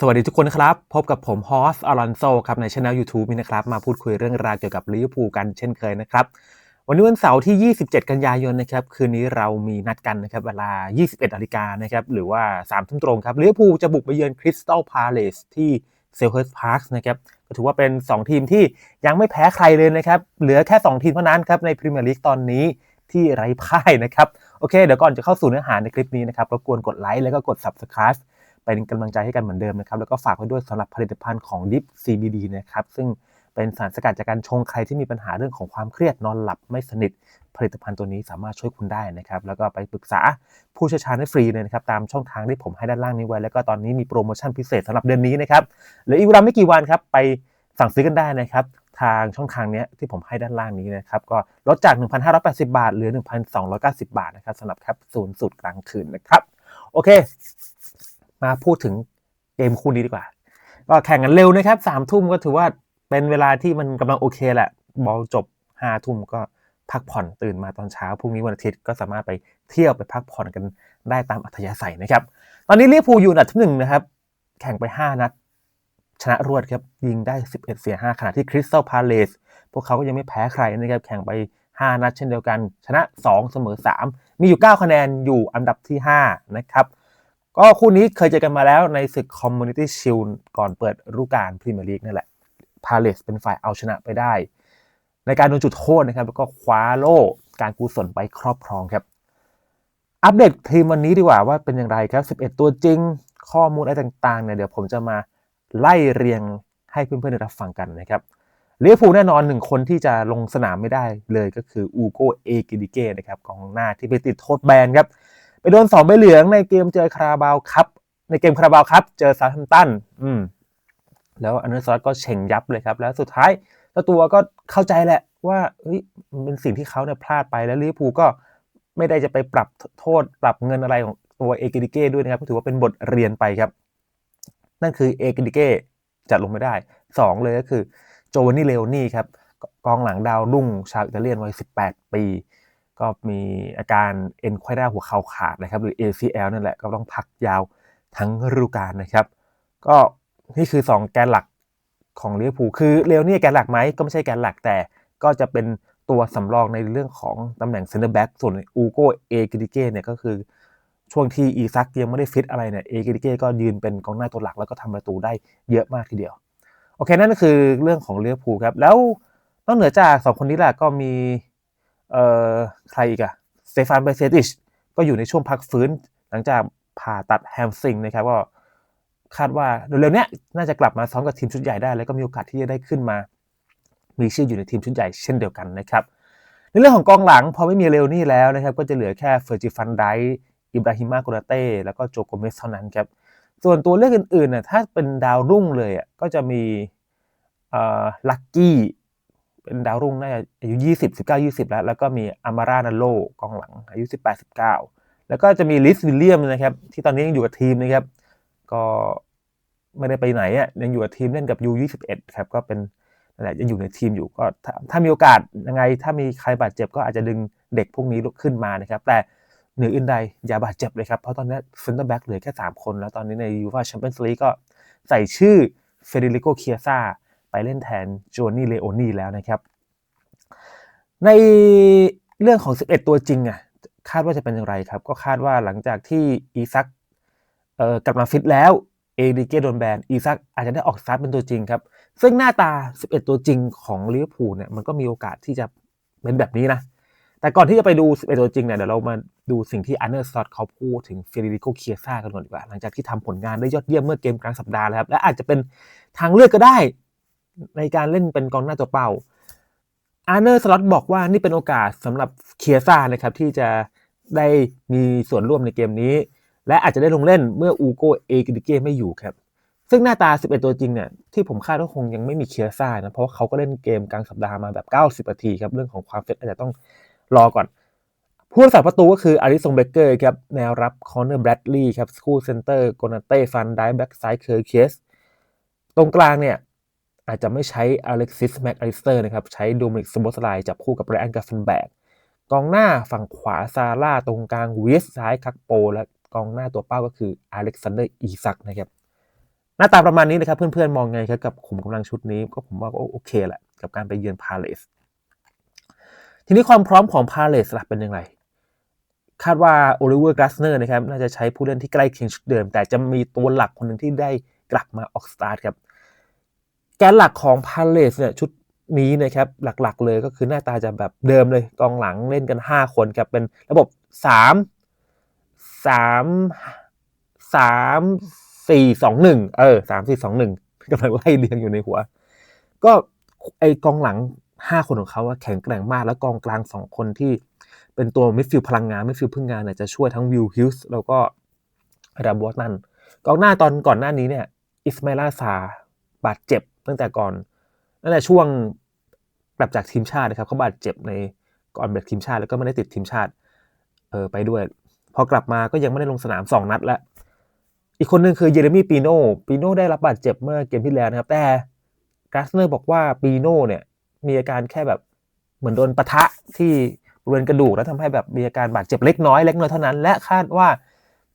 สวัสดีทุกคนครับ พบกับผมฮอสอลอนโซครับในช่อง YouTube นี้นะครับ มาพูดคุยเรื่องราวเกี่ยวกับลิเวอร์พูลกันเช่นเคยนะครับ วันนี้วันเสาร์ที่ 27 กันยายนนะครับ คืนนี้เรามีนัดกันนะครับ เวลา 21นาฬิกานะครับ หรือว่า3ทุ่มตรงครับลิเวอร์พูลจะบุกไปเยือนคริสตัลพาเลสที่เซลเฮิร์สพาร์คนะครับก็ถือว่าเป็น 2 ทีมที่ยังไม่แพ้ใครเลยนะครับ เหลือแค่ 2 ทีมเท่านั้นครับในพรีเมียร์ลีกตอนนี้ที่ไร้พ่ายนะครับ โอเค เดี๋ยวก่อนจะเข้าสู่เนื้อหาในคลิปนี้นะครับรบกวนกดไลค์แล้วก็กด Subscribe เป็นกำลังใจให้กันเหมือนเดิมนะครับ แล้วก็ฝากไว้ด้วยสำหรับผลิตภัณฑ์ของ Dip CBD นะครับ ซึ่งเป็นสารสกัดจากการชงใครที่มีปัญหาเรื่องของความเครียดนอนหลับไม่สนิท ผลิตภัณฑ์ตัวนี้สามารถช่วยคุณได้นะครับ แล้วก็ไปปรึกษาผู้เชี่ยวชาญได้ฟรีเลยนะครับ ตามช่องทางที่ผมให้ด้านล่างนี้ไว้ แล้วก็ตอนนี้มีโปรโมชั่นพิเศษสำหรับเดือนนี้นะครับเหลืออีกเวลาไม่กี่วันครับไปสั่งซื้อกันได้นะครับทางช่องทางนี้ที่ผมให้ด้านล่างนี้นะครับก็ลดจาก 1,580 บาทเหลือ 1,290 บาทนะครับสำหรับแคปซูลสูตรกลางคืนนะครับโอเค มาพูดถึงเกมคู่นี้ดีกว่า ก็แข่งกันเร็วนะครับสามทุ่มก็ถือว่าเป็นเวลาที่มันกำลังโอเคแหละ บอลจบห้าทุ่มก็พักผ่อนตื่นมาตอนเช้าพรุ่งนี้วันอาทิตย์ก็สามารถไปเที่ยวไปพักผ่อนกันได้ตามอัธยาศัยนะครับ ตอนนี้ลิเวอร์พูอยู่อันดับที่หนึ่งนะครับ แข่งไป 5 นัด ชนะรวดครับ ยิงได้ 11 เสีย 5 ขณะที่คริสตัลพาเลสพวกเขาก็ยังไม่แพ้ใครนะครับ แข่งไป 5 นัดเช่นเดียวกัน ชนะ 2 เสมอ 3 มีอยู่ 9 คะแนนอยู่อันดับที่ 5 นะครับ ก็คู่นี้เคยเจอกันมาแล้วในศึกคอมมูนิตี้ชิลก่อนเปิดฤดูกาลพรีเมียร์ลีกนั่นแหละพาเลสเป็นฝ่ายเอาชนะไปได้ ในการโดนจุดโทษนะครับ แล้วก็คว้าโล่การกุศลไปครอบครองครับ อัปเดตทีมวันนี้ดีกว่าว่าเป็นอย่างไรครับ 11 ตัวจริง ข้อมูลอะไรต่างๆเนี่ยเดี๋ยวผมจะมาไล่เรียงให้เพื่อนๆได้รับฟังกันนะครับเลียฟูแน่นอนหนึ่งคนที่จะลงสนามไม่ได้เลยก็คืออูโกเอกิดิเก้นะครับกองหน้าที่ไปติดโทษแบนครับ โดนสองใบเหลืองในเกมเจอคาราบาวครับ ในเกมคาราบาวครับ เจอซาทัมตันอืมแล้วอันเดอร์ซอสก็เฉ่งยับเลยครับ แล้วสุดท้ายเจ้าตัวก็เข้าใจแหละว่าเฮ้ยมันเป็นสิ่งที่เขาเนี่ยพลาดไปแล้วลิเวอร์พูลก็ไม่ได้จะไปปรับโทษปรับเงินอะไรของตัวเอกิดิเก้ด้วยนะครับก็ถือว่าเป็นบทเรียนไปครับ นั่นคือเอกิดิเก้จัดลงไม่ได้ 2 เลยก็คือโจวานนี่เลโอนี่ครับกองหลังดาวรุ่งชาวอิตาเลียนวัย 18 ปี ก็มีอาการเอ็นควายด้าหัวเข่าขาดนะครับ หรือ ACL นั่นแหละก็ต้องพักยาวทั้งฤดูกาลนะครับ ก็นี่คือ 2 แกนหลักของลิเวผูคือเลโอนี่แกนหลักไหมก็ไม่ใช่แกนหลักแต่ก็จะเป็นตัวสำรองในเรื่องของตำแหน่งเซนเตอร์แบ็กส่วนอูโกเอกิดิเก้เนี่ยก็คือช่วงที่อีซักยังไม่ได้ฟิตอะไรเนี่ยเอกิดิเก้ก็ยืนเป็นกองหน้าตัวหลักแล้วก็ทำประตูได้เยอะมากทีเดียว โอเค นั่นก็คือเรื่องของลิเวผูครับ แล้วนอกเหนือจากสองคนนี้แหละก็มี เอ่อใครอีกอะสเตฟานเบเซติชก็อยู่ในช่วงพักฟื้นหลังจากผ่าตัดแฮมสตริงนะครับก็คาดว่าเร็วๆนี้น่าจะกลับมาซ้อมกับทีมชุดใหญ่ได้ แล้วก็มีโอกาสที่จะได้ขึ้นมา มีชื่ออยู่ในทีมชุดใหญ่เช่นเดียวกันนะครับ ในเรื่องของกองหลังพอไม่มีเรลนี่แล้วนะครับ ก็จะเหลือแค่เฟอร์จิฟันไดอิบราฮิมาโกนาเต้แล้วก็โจโกเมสเท่านั้นครับส่วนตัวเลือกอื่นๆน่ะถ้าเป็นดาวรุ่งเลยอะก็จะมีเอ่อลักกี้ เป็นดาวรุ่งน่าจะอายุ20 19 20แล้ว แล้วก็มีอามารานาโลกองหลังอายุ18 19แล้วก็จะมีลิสวิลเลียมนะครับ ที่ตอนนี้ยังอยู่กับทีมนะครับ ก็ไม่ได้ไปไหนอะยังอยู่กับทีมเล่นกับ U21 ครับ ก็เป็นนั่นแหละยังอยู่ในทีมอยู่ก็ถ้าถ้ามีโอกาสยังไง ถ้ามีใครบาดเจ็บก็อาจจะดึงเด็กพวกนี้ลุกขึ้นมานะครับ แต่เหนืออื่นใดอย่าบาดเจ็บเลยครับ เพราะตอนนี้เซนเตอร์แบ็กเหลือแค่ 3 คน แล้วตอนนี้ในยูฟ่าแชมเปี้ยนส์ลีกก็ใส่ชื่อเฟเดริโกเคียซ่า ไปเล่นแทนโจนี่เลโอนี่แล้วนะครับ ในเรื่องของ 11 ตัวจริงอะคาดว่าจะเป็นอย่างไรครับ ก็คาดว่าหลังจากที่อีซักกลับมาฟิตแล้วเอดิเกโดนแบนอีซักอาจจะได้ออกสตาร์ทเป็นตัวจริงครับ ซึ่งหน้าตา 11 ตัวจริงของลิเวอร์พูลเนี่ยมันก็มีโอกาสที่จะเป็นแบบนี้นะ แต่ก่อนที่จะไปดู 11 ตัวจริงเนี่ยเดี๋ยวเรามาดูสิ่งที่อันเดอร์สตอตเขาพูดถึงเฟเดริโกเคียซ่ากันก่อนดีกว่า หลังจากที่ทำผลงานได้ยอดเยี่ยมเมื่อเกมกลางสัปดาห์แล้วครับและอาจจะเป็นทางเลือกก็ได้ ในการเล่นเป็นกองหน้าตัวเป้าอันเดอร์สตอตบอกว่านี่เป็นโอกาสสำหรับเคียซ่านะครับที่จะได้มีส่วนร่วมในเกมนี้ และอาจจะได้ลงเล่นเมื่ออูโกเอกิดิเกไม่อยู่ครับ ซึ่งหน้าตา 11 ตัวจริงเนี่ยที่ผมคาดว่าคงยังไม่มีเคียซ่านะเพราะเขาก็เล่นเกมกลางสัปดาห์มาแบบ 90นาทีครับเรื่องของความเฟตอาจจะต้องรอก่อนผู้รักษาประตูก็คืออาริสงเบเกอร์ครับแนวรับคอนเนอร์แบรดลีย์ครับคู่เซนเตอร์โกนาเต้ฟันไดแบ็กซ้ายเคอร์เคสตรงกลางเนี่ย อาจจะไม่ใช้อเล็กซิสแม็กอลิสเตอร์นะครับ ใช้โดมินิกสโบสไลจับคู่กับไรอันกาฟนแบกกองหน้าฝั่งขวาซาร่าตรงกลางเวสซ้ายคักโป และกองหน้าตัวเป้าก็คืออเล็กซานเดอร์อีซักนะครับหน้าตาประมาณนี้นะครับ เพื่อนๆ มองไงครับกับขุมกำลังชุดนี้ ก็ผมว่าก็โอเคแหละ กับการไปเยือนพาเลสทีนี้ความพร้อมของพาเลสล่ะเป็นยังไงคาดว่าโอลิเวอร์กราสเนอร์นะครับน่าจะใช้ผู้เล่นที่ใกล้เคียงชุดเดิม แต่จะมีตัวหลักคนหนึ่งที่ได้กลับมาออกสตาร์ทครับ แกนหลักของพาเลสเนี่ยชุดนี้นะครับหลักๆ เลยก็คือหน้าตาจะแบบเดิมเลยกองหลังเล่นกัน 5 คนครับเป็นระบบ 3 3 3 4 2 1 เออ 3 4 2 1กำลังไล่เรียงอยู่ในหัว ก็ไอกองหลัง 5 คนของเขาแข็งแกร่งมาก แล้วกองกลาง 2 คนที่เป็นตัวมิดฟิลพลังงานมิดฟิลพึ่งงานเนี่ยจะช่วยทั้งวิลฮิลส์แล้วก็ราบอสนันกองหน้าตอนก่อนหน้านี้เนี่ยอิสมาลาซาบาดเจ็บ ตั้งแต่ก่อนนั่นแหละช่วงกลับจากทีมชาตินะครับเขาบาดเจ็บในก่อนเบรกทีมชาติแล้วก็ไม่ได้ติดทีมชาติเออไปด้วย พอกลับมาก็ยังไม่ได้ลงสนาม 2 นัดแล้วอีกคนหนึ่งคือเยเรมีปีโน่ปีโน่ได้รับบาดเจ็บเมื่อเกมที่แล้วนะครับ แต่กาสเนอร์บอกว่าปีโน่เนี่ยมีอาการแค่แบบเหมือนโดนปะทะที่บริเวณกระดูกแล้วทำให้แบบมีอาการบาดเจ็บเล็กน้อยเล็กน้อยเท่านั้น และคาดว่า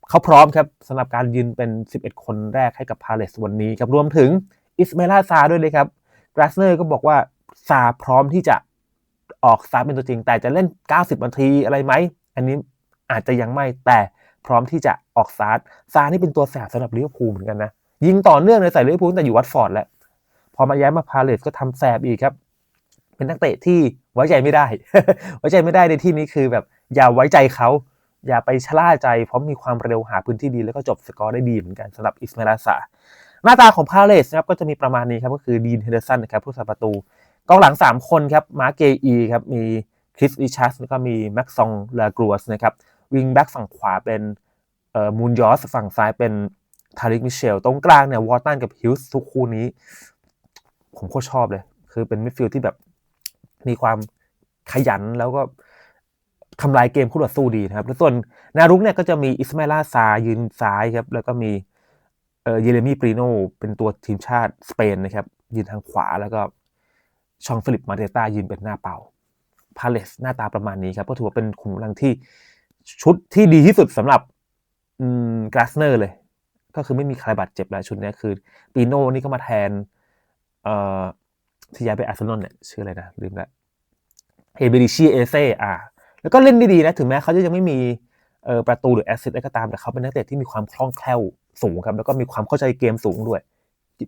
เขาพร้อมครับสำหรับการยืนเป็น 11 คนแรกให้กับพาเลสวันนี้ครับรวมถึง อิสเมลาซาด้วยเลยครับกราสเนอร์ก็บอกว่าซาพร้อมที่จะออกสตาเป็นตัวจริง แต่จะเล่น 90 นาทีอะไรไหม อันนี้อาจจะยังไม่แต่พร้อมที่จะออกสตาร์ซานี่เป็นตัวแสบสำหรับลิเวอร์พูลเหมือนกันนะ ยิงต่อเนื่องในใส่ลิเวอร์พูลแต่อยู่วัตฟอร์ดแล้ว พอมาย้ายมาพาเลสก็ทำแสบอีกครับ เป็นนักเตะที่ไว้ใจไม่ได้ ไว้ใจไม่ได้ในที่นี้คือแบบอย่าไว้ใจเขา อย่าไปชะล่าใจ เพราะมีความเร็วหาพื้นที่ดีแล้วก็จบสกอร์ได้ดีเหมือนกันสำหรับอิสมาลาซา หน้าตาของพาเลสนะครับก็จะมีประมาณนี้ครับก็คือดีนเฮเดอร์สันนะครับผู้สาประตู กองหลัง 3 คนครับมาร์เกอีครับมีคริสอิชัสแล้วก็มีแม็กซองลากรัวสนะครับวิงแบ็กฝั่งขวาเป็นเอ่อมูนยอสฝั่งซ้ายเป็นทาริกมิเชล ตรงกลางเนี่ยวอร์ตันกับฮิลส์ทุกคู่นี้ ผมโคตรชอบเลย คือเป็นมิดฟิลด์ที่แบบมีความขยันแล้วก็ทำลายเกมคู่ต่อสู้ดีนะครับ แล้วส่วนนารุกเนี่ยก็จะมีอิสมาลาซายืนซ้ายครับ แล้วก็มี เยเรมีปรีโนเป็นตัวทีมชาติสเปนนะครับ ยืนทางขวาแล้วก็ชองฟิลิปมาเตต้ายืนเป็นหน้าเป่าพาเลสหน้าตาประมาณนี้ครับ ก็ถือว่าเป็นขุมกำลังที่ชุดที่ดีที่สุดสำหรับกราสเนอร์เลย ก็คือไม่มีใครบาดเจ็บแล้วชุดนี้คือปีโน่นี่ก็มาแทนเอ่อที่ย้ายไปอาร์เซนอลเนี่ยชื่ออะไรนะ ลืมละเฮเบริชีเอเซ่อ่าแล้วก็เล่นได้ดีนะ ถึงแม้เขาจะยังไม่มีเอ่อประตูหรือแอสซิสต์อะไรก็ตาม แต่เขาเป็นนักเตะที่มีความคล่องแคล่ว สูงครับ แล้วก็มีความเข้าใจเกมสูงด้วย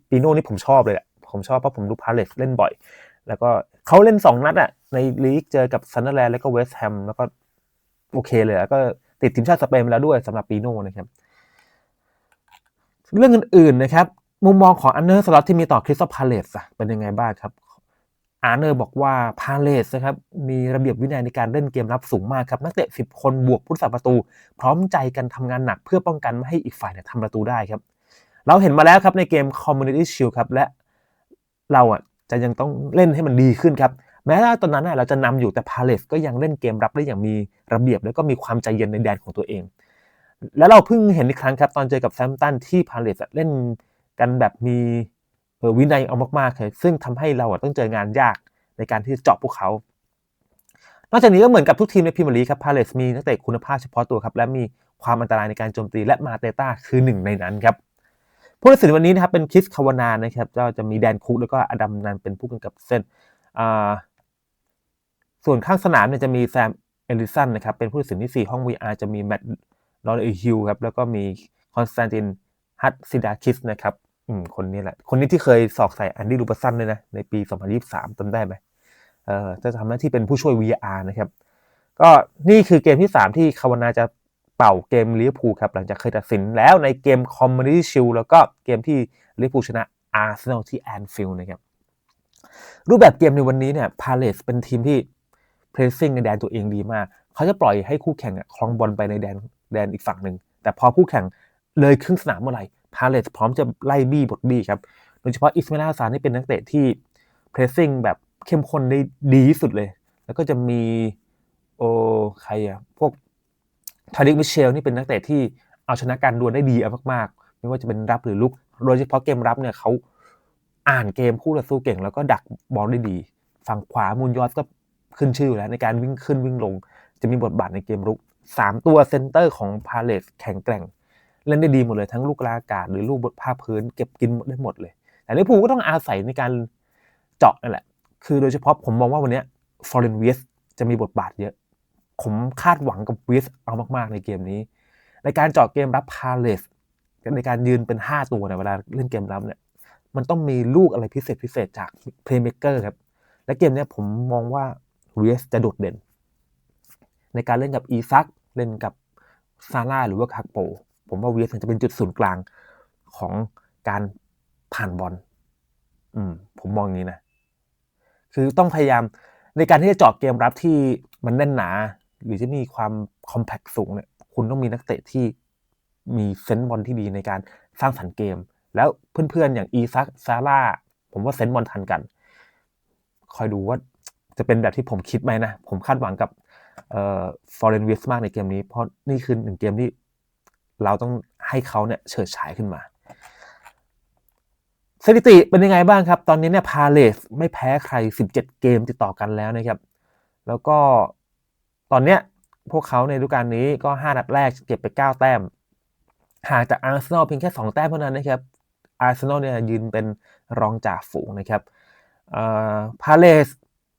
ปีโน่นี่ผมชอบเลยอะผมชอบเพราะผมดูพาเลสเล่นบ่อย แล้วก็เขาเล่น 2 นัดอะในลีกเจอกับซันเดอร์แลนด์แล้วก็เวสต์แฮมแล้วก็โอเคเลยแล้วก็ติดทีมชาติสเปนมาแล้วด้วยสำหรับปีโน่นะครับ เรื่องอื่นๆนะครับ มุมมองของอันเนอร์สล็อตที่มีต่อคริสตัลพาเลสเป็นยังไงบ้างครับ อาร์เนอร์บอกว่าพาเลสนะครับมีระเบียบวินัยในการเล่นเกมรับสูงมากครับ นักเตะ 10 คนบวกผู้รักษาประตู พร้อมใจกันทำงานหนักเพื่อป้องกันไม่ให้อีกฝ่ายเนี่ยทำประตูได้ครับ เราเห็นมาแล้วครับในเกม Community Shield ครับและเราอะจะยังต้องเล่นให้มันดีขึ้นครับ แม้ว่าตอนนั้นเราจะนำอยู่แต่พาเลสก็ยังเล่นเกมรับได้อย่างมีระเบียบ แล้วก็มีความใจเย็นในแดนของตัวเอง แล้วเราเพิ่งเห็นอีกครั้งครับตอนเจอกับแซมตันที่พาเลสเล่นกันแบบมี วินัยเอามากๆเลยซึ่งทำให้เราต้องเจองานยากในการที่จะเจาะพวกเขา นอกจากนี้ก็เหมือนกับทุกทีมในพรีเมียร์ลีกครับพาเลสมีนักเตะคุณภาพเฉพาะตัวครับและมีความอันตรายในการโจมตีและมาเตต้าคือหนึ่งในนั้นครับผู้ตัดสินวันนี้นะครับเป็นคิสคาวานานะครับก็จะมีแดนคุกแล้วก็อดัมนันเป็นผู้กำกับเส้นส่วนข้างสนามเนี่ยจะมีแซมเอลิสันนะครับเป็นผู้ตัดสินที่ 4 ห้อง VR จะมีแมตต์ลอร์เอฮิลครับแล้วก็มีคอนสแตนตินฮัตซิดาคิสนะครับ อืม คนนี้แหละ คนนี้ที่เคยสอกใส่แอนดี้ลูปสันเลยนะ ในปี 2023จำได้ไหมเอ่อจะทำหน้าที่เป็นผู้ช่วย VR นะครับ ก็นี่คือเกมที่ 3 ที่คาวานาจะเป่าเกมลิเวอร์พูลครับ หลังจากเคยตัดสินแล้วในเกมคอมมูนิตี้ชิลแล้วก็เกมที่ลิเวอร์พูลชนะอาร์เซนอลที่แอนฟิลด์นะครับ รูปแบบเกมในวันนี้เนี่ยพาเลสเป็นทีมที่เพรสซิ่งในแดนตัวเองดีมาก เขาจะปล่อยให้คู่แข่งคลองบอลไปในแดนแดนอีกฝั่งหนึ่ง แต่พอคู่แข่งเลยครึ่งสนามเมื่อไหร่ พาเลสพร้อมจะไล่บี้บทบี้ครับ โดยเฉพาะอิสมาลาซานี่เป็นนักเตะที่เพรสซิ่งแบบเข้มข้นได้ดีที่สุดเลย แล้วก็จะมีโอใครอะพวกทาริกมิเชลนี่เป็นนักเตะที่เอาชนะการดวลได้ดีมากๆ ไม่ว่าจะเป็นรับหรือลุก โดยเฉพาะเกมรับเนี่ยเขาอ่านเกมคู่ต่อสู้เก่ง แล้วก็ดักบอลได้ดี ฝั่งขวามูนยอสก็ขึ้นชื่อแล้วในการวิ่งขึ้นวิ่งลง จะมีบทบาทในเกมรุก 3 ตัวเซนเตอร์ของพาเลสแข็งแกร่ง เล่นได้ดีหมดเลยทั้งลูกกลางอากาศหรือลูกบนภาคพื้น เก็บกินได้หมดเลย แต่ลิเวอร์พูลก็ต้องอาศัยในการเจาะนั่นแหละ คือโดยเฉพาะผมมองว่าวันนี้ฟอร์เรนเวสจะมีบทบาทเยอะ ผมคาดหวังกับเวสเอามากๆในเกมนี้ ในการเจาะเกมรับพาเลสในการยืนเป็น 5 ตัวในเวลาเล่นเกมรับเนี่ยมันต้องมีลูกอะไรพิเศษพิเศษจากเพลย์เม k เกอร์ครับ และเกมนี้ผมมองว่าเวสจะโดดเด่น ในการเล่นกับอีซักเล่นกับซาร่าหรือว่าคาโป ผมว่าเวียสจะเป็นจุดศูนย์กลางของการผ่านบอลอืม ผมมองอย่างนี้นะ คือต้องพยายามในการที่จะเจาะเกมรับที่มันแน่นหนา หรือจะมีความคอมแพคสูงเนี่ย คุณต้องมีนักเตะที่มีเซนส์บอลที่ดีในการสร้างสรรค์เกม แล้วเพื่อนๆ อย่างอีซักซาร่าผมว่าเซนส์บอลทันกัน คอยดูว่าจะเป็นแบบที่ผมคิดไหมนะ ผมคาดหวังกับฟอร์เรนเวสมากในเกมนี้ เพราะนี่คือหนึ่งเกมที่ เราต้องให้เขาเนี่ยเฉิดฉายขึ้นมา สถิติเป็นยังไงบ้างครับ ตอนนี้เนี่ยพาเลสไม่แพ้ใคร 17 เกมติดต่อกันแล้วนะครับ แล้วก็ตอนเนี้ยพวกเขาในฤดูกาลนี้ก็ 5 นัดแรกเก็บไป 9 แต้มห่างจากอาร์เซนอลเพียงแค่ 2 แต้มเท่านั้นนะครับอาร์เซนอลเนี่ยยืนเป็นรองจ่าฝูงนะครับพาเลส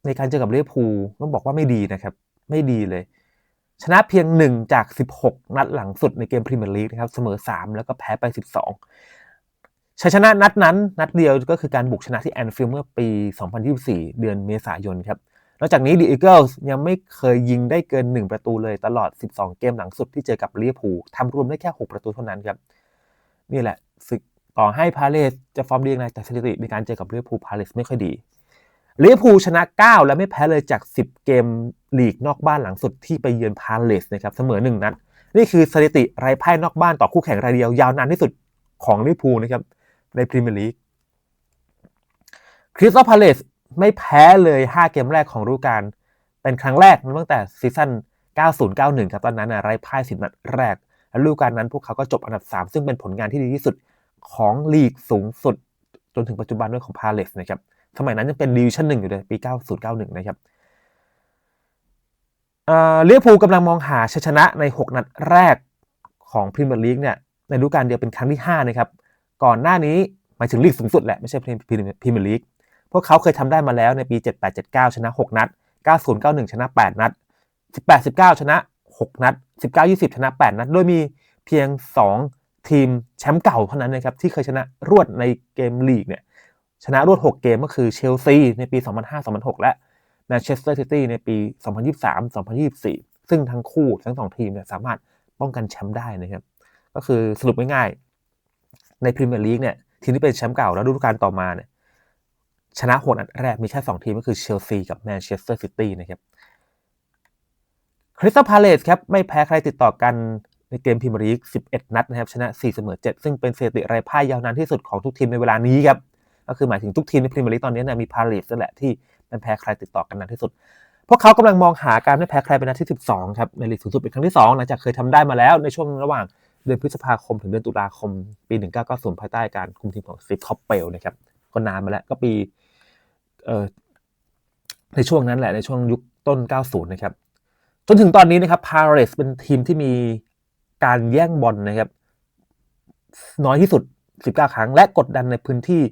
ในการเจอกับลิเวอร์พูลต้องบอกว่าไม่ดีนะครับ ไม่ดีเลย ชนะเพียง 1 จาก 16 นัดหลังสุดในเกมพรีเมียร์ลีกนะครับเสมอ 3 แล้วก็แพ้ไป 12ชัยชนะนัดนั้น นัดเดียวก็คือการบุกชนะที่แอนฟิลด์เมื่อปี 2024 เดือนเมษายนครับนอกจากนี้ดีอีเกิลส์ยังไม่เคยยิงได้เกิน 1 ประตูเลยตลอด 12 เกมหลังสุดที่เจอกับลิเวอร์พูลทำรวมได้แค่ 6 ประตูเท่านั้นครับนี่แหละสึกต่อให้พาเลสจะฟอร์มดีนะแต่สถิติในการเจอกับลิเวอร์พูลพาเลสไม่ค่อยดี ลิเวอร์พูลชนะ 9 และไม่แพ้เลยจาก 10 เกมลีกนอกบ้านหลังสุดที่ไปเยือนพาเลสนะครับเสมอ 1 นัด นี่คือสถิติไร้พ่ายนอกบ้านต่อคู่แข่งรายเดียวยาวนานที่สุดของลิเวอร์พูลนะครับในพรีเมียร์ลีกคริสตัลพาเลสไม่แพ้เลย 5 เกมแรกของฤดูกาลเป็นครั้งแรกตั้งแต่ซีซั่น 90-91 ครับตอนนั้นไร้พ่ายสิบนัดแรก และฤดูกาลนั้นพวกเขาก็จบอันดับ 3 ซึ่งเป็นผลงานที่ดีที่สุดของลีกสูงสุดจนถึงปัจจุบันด้วยของพาเลสนะครับ สมัยนั้นยังเป็นดิวิชั่นหนึ่งอยู่เลยปี 9091 นะครับเลี้ยวภูกำลังมองหาชัยชนะใน 6 นัดแรกของพรีเมียร์ลีกเนี่ยในฤดูกาลเดียวเป็นครั้งที่ 5 นะครับ ก่อนหน้านี้หมายถึงลีกสูงสุดแหละ ไม่ใช่พรีเมียร์ลีกพวกเขาเคยทำได้มาแล้วในปี 7879 ชนะ 6 นัด 9091 ชนะ 8 นัด 1819 ชนะ 6 นัด 1920 ชนะ 8 นัด โดยมีเพียง 2 ทีมแชมป์เก่าเท่านั้นนะครับที่เคยชนะรวดในเกมลีกเนี่ย ชนะรวด 6 เกมก็คือเชลซีในปี 2005-2006 และแมนเชสเตอร์ซิตี้ในปี 2023-2024 ซึ่งทั้งคู่ทั้งสองทีมเนี่ยสามารถป้องกันแชมป์ได้นะครับ ก็คือสรุปง่ายๆ ในพรีเมียร์ลีกเนี่ยทีมที่เป็นแชมป์เก่าแล้วฤดูกาลต่อมาเนี่ยชนะหกนัดแรกมีแค่2ทีมก็คือเชลซีกับแมนเชสเตอร์ซิตี้นะครับคริสตัลพาเลสครับไม่แพ้ใครติดต่อกันในเกมพรีเมียร์ลีก 11 นัดนะครับชนะ 4 เสมอ 7 ซึ่งเป็นสถิติไร้พ่ายยาวนานที่สุดของทุกทีมในเวลานี้ครับ ก็คือหมายถึงทุกทีมในพรีเมียร์ลีกตอนนี้เนี่ยมีพาเลสนั่นแหละที่ไม่แพ้ใครติดต่อกันนานที่สุด พวกเขากำลังมองหาการไม่แพ้ใครเป็นนัดที่ 12 ครับในลีกสูงสุดเป็นครั้งที่ 2 หลังจากเคยทำได้มาแล้วในช่วงระหว่างเดือนพฤษภาคมถึงเดือนตุลาคมปี 1990ภายใต้การคุมทีมของซิฟคอปเปลนะครับก็นานมาแล้วก็ปีเอ่อในช่วงนั้นแหละในช่วงยุคต้น 90 นะครับ จนถึงตอนนี้นะครับพาเลสเป็นทีมที่มีการแย่งบอลนะครับ น้อยที่สุด 19 ครั้ง และกดดันในพื้นที่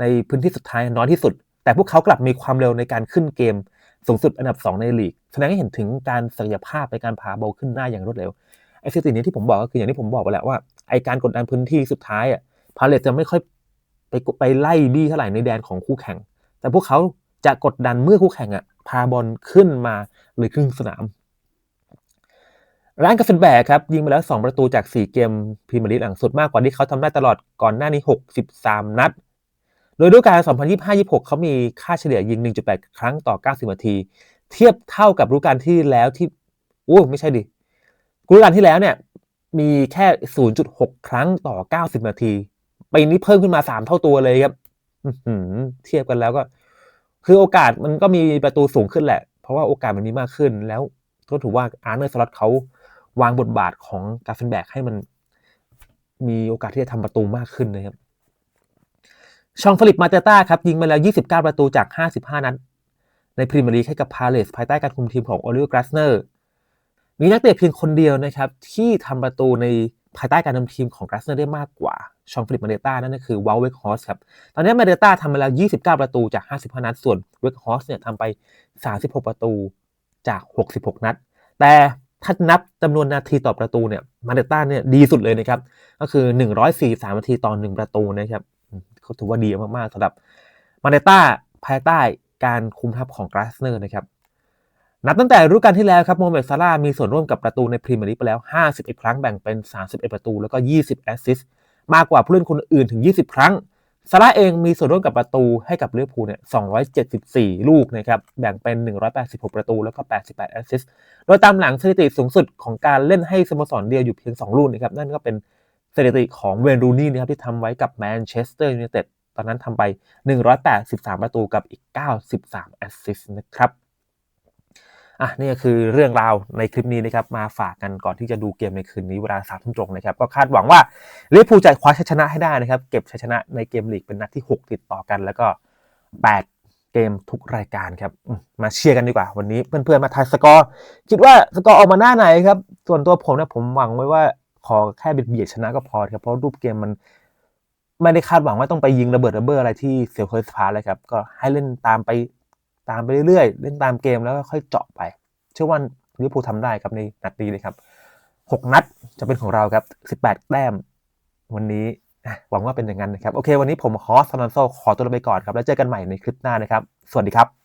ในพื้นที่สุดท้ายน้อยที่สุด แต่พวกเขากลับมีความเร็วในการขึ้นเกม สูงสุดอันดับ 2 ในลีกแสดงให้เห็นถึงการศักยภาพในการพาบอลขึ้นหน้าอย่างรวดเร็วไอ้สถิตินี้ที่ผมบอกก็คืออย่างที่ผมบอกไปแล้วว่าไอการกดดันพื้นที่สุดท้ายอะพาเลตจะไม่ค่อยไปไปไล่บี้เท่าไหร่ในแดนของคู่แข่ง แต่พวกเขาจะกดดันเมื่อคู่แข่งอะพาบอลขึ้นมาเลยครึ่งสนามร้านกาแฟนแบกครับยิงมาแล้ว 2 ประตูจาก 4 เกมพรีเมียร์ลีกหลังสุดมากกว่าที่เขาทำได้ตลอดก่อนหน้านี้ 63 นัด ดยฤดูกาล 2025-26 เขามีค่าเฉลี่ยยิง 1.8 ครั้งต่อ 90 นาที เทียบเท่ากับฤดูกาลที่แล้วที่โอ้ไม่ใช่ดิฤดูกาลที่แล้วเนี่ยมีแค่ 0.6 ครั้งต่อ 90 นาทีปีนี้เพิ่มขึ้นมา 3 เท่าตัวเลยครับเทียบกันแล้วก็ คือโอกาสมันก็มีประตูสูงขึ้นแหละ เพราะว่าโอกาสมันมีมากขึ้น แล้วก็ถือว่าอาร์เนอร์สล็อตเขาวางบทบาทของกาเฟนแบกให้มัน มีโอกาสที่จะทำประตูมากขึ้นนะครับ ชองฟลิปมาเตต้าครับยิงมาแล้ว 29 ประตูจาก 55 นัดในพรีเมียร์ลีกให้กับพาเลสภายใต้การคุมทีมของโอลิเวอร์กราสเนอร์มีนักเตะเพียงคนเดียวนะครับ ที่ทำประตูในภายใต้การนำทีมของกราสเนอร์ได้มากกว่า ชองฟลิปมาเดต้านั่นก็คือวอลเวกฮอสครับ ตอนนี้มาเดต้าทำมาแล้ว 29 ประตูจาก 55 นัด ส่วนเวกฮอสเนี่ยทำไป 36 ประตูจาก 66 นัด แต่ถ้านับจำนวนนาทีต่อประตูเนี่ยมาเดต้าเนี่ยดีสุดเลยนะครับ ก็คือ 143 นาทีต่อ 1 ประตูนะครับ เขาถือว่าดีมากๆสำหรับมาเดต้าภายใต้การคุมทัพของกราสเนอร์นะครับนับตั้งแต่ฤดูกาลที่แล้วครับโมเมดซาร่ามีส่วนร่วมกับประตูในพรีเมียร์ลีกไปแล้ว 51 ครั้งแบ่งเป็น 31 ประตูแล้วก็ 20 แอสซิสต์มากกว่าผู้เล่นคนอื่นถึง 20 ครั้งซาร่าเองมีส่วนร่วมกับประตูให้กับลิเวอร์พูลเนี่ย 274 ลูกนะครับ แบ่งเป็น 186 ประตู แล้วก็ 88 แอสซิสต์ โดยตามหลังสถิติสูงสุดของการเล่นให้สโมสรเดียวอยู่เพียง 2 ลูกนะครับ นั่นก็เป็น สถิติของเวนรูนี่นะครับที่ทำไว้กับแมนเชสเตอร์ยูไนเต็ดตอนนั้นทำไป 183 ประตูกับอีก 93 แอสซิสต์นะครับอะนี่ก็คือเรื่องราวในคลิปนี้นะครับมาฝากกันก่อนที่จะดูเกมในคืนนี้เวลาสามทุ่มตรงนะครับก็คาดหวังว่าลิเวอร์พูลจะคว้าชัยชนะให้ได้นะครับ เก็บชัยชนะในเกมลีกเป็นนัดที่ 6 ติดต่อกัน แล้วก็ 8 เกมทุกรายการครับมมาเชียร์กันดีกว่า วันนี้เพื่อนๆมาทายสกอร์ คิดว่าสกอร์ออกมาหน้าไหนครับ ส่วนตัวผมเนี่ยผมหวังไว้ว่า ขอแค่เบียดๆชนะก็พอครับเพราะรูปเกมมันไม่ได้คาดหวังว่าต้องไปยิงระเบิดระเบ้ออะไรที่เซลเคิร์สพาเลยครับ ก็ให้เล่นตามไปตามไปเรื่อยๆ เล่นตามเกมแล้วก็ค่อยเจาะไป เชื่อว่าลิเวอร์พูลทำได้ครับในนัดนี้เลยครับ 6 นัดจะเป็นของเราครับ 18 แต้มวันนี้หวังว่าเป็นอย่างนั้นนะครับ โอเค วันนี้ผมฮอสซานอนโซขอตัวไปก่อนครับ แล้วเจอกันใหม่ในคลิปหน้านะครับ สวัสดีครับ